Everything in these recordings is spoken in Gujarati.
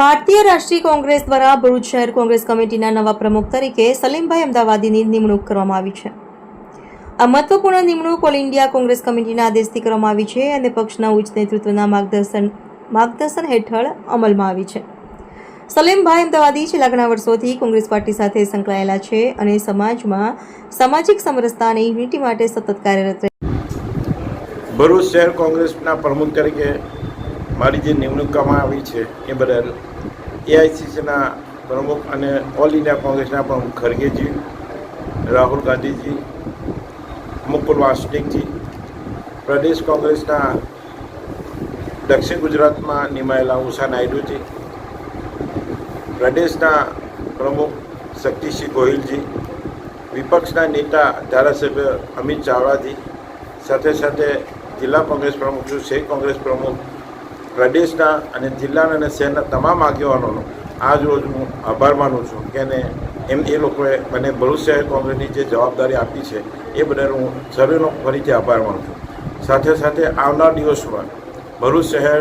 ભારતીય રાષ્ટ્રીય કોંગ્રેસ દ્વારા ભરૂચ શહેર કોંગ્રેસ કમિટીના નવા પ્રમુખ તરીકે સલીમભાઈ અમદાવાદીની નિમણૂક કરવામાં આવી છે. આ મહત્વપૂર્ણ નિમણૂક ઓલ ઇન્ડિયા કોંગ્રેસ કમિટીના આદેશથી કરવામાં આવી છે અને પક્ષના ઉચ્ચ નેતૃત્વના માર્ગદર્શન માર્ગદર્શન હેઠળ અમલમાં આવી છે. સલીમભાઈ અમદાવાદી છેલ્લા ઘણા વર્ષોથી કોંગ્રેસ પાર્ટી સાથે સંકળાયેલા છે અને સમાજમાં સામાજિક સમરસતા અને યુનિટી માટે સતત કાર્યરત ભરૂચ શહેર કોંગ્રેસના પ્રમુખ તરીકે મારી જે નિમણૂક કરવામાં આવી છે એ બદલ એઆઈસીસીના પ્રમુખ અને ઓલ ઇન્ડિયા કોંગ્રેસના પ્રમુખ ખરગેજી, રાહુલ ગાંધીજી, મુકુલ વાસનિકજી પ્રદેશ કોંગ્રેસના દક્ષિણ ગુજરાતમાં નિમાયેલા ઉષા નાયડુજી, પ્રદેશના પ્રમુખ શક્તિસિંહ ગોહિલજી, વિપક્ષના નેતા ધારાસભ્ય અમિત ચાવડાજી, સાથે સાથે જિલ્લા કોંગ્રેસ પ્રમુખ છું, શેખ કોંગ્રેસ પ્રમુખ પ્રદેશના અને જિલ્લાના અને શહેરના તમામ આગેવાનોનો આજ રોજ હું આભાર માનું છું કે એને એમ એ લોકોએ મને ભરૂચ શહેર કોંગ્રેસની જે જવાબદારી આપી છે, એ બદલ હું સર્વેનો ફરીથી આભાર માનું છું. સાથે સાથે આવનાર દિવસોમાં ભરૂચ શહેર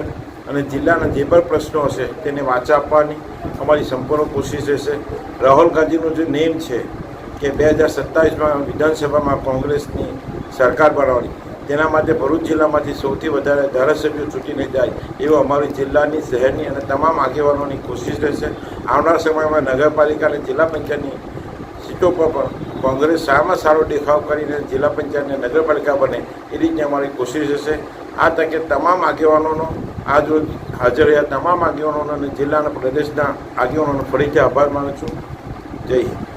અને જિલ્લાના જે પણ પ્રશ્નો હશે, તેને વાચા આપવાની અમારી સંપૂર્ણ કોશિશ રહેશે. રાહુલ ગાંધીનું જે નેમ છે કે બે હજાર સત્તાવીસમાં વિધાનસભામાં કોંગ્રેસની સરકાર બનાવવાની તેના માટે ભરૂચ જિલ્લામાંથી સૌથી વધારે ધારાસભ્યો ચૂંટીને જાય એવો અમારી જિલ્લાની, શહેરની અને તમામ આગેવાનોની કોશિશ રહેશે. આવનાર સમયમાં નગરપાલિકા અને જિલ્લા પંચાયતની સીટો પર પણ કોંગ્રેસ સારામાં સારો દેખાવ કરીને જિલ્લા પંચાયતને નગરપાલિકા બને એ રીતની અમારી કોશિશ રહેશે. આ તકે તમામ આગેવાનોનો આજરોજ હાજર રહ્યા. તમામ આગેવાનોનો અને જિલ્લાના પ્રદેશના આગેવાનોનો ફરીથી આભાર માનું છું. જય હિન્દ.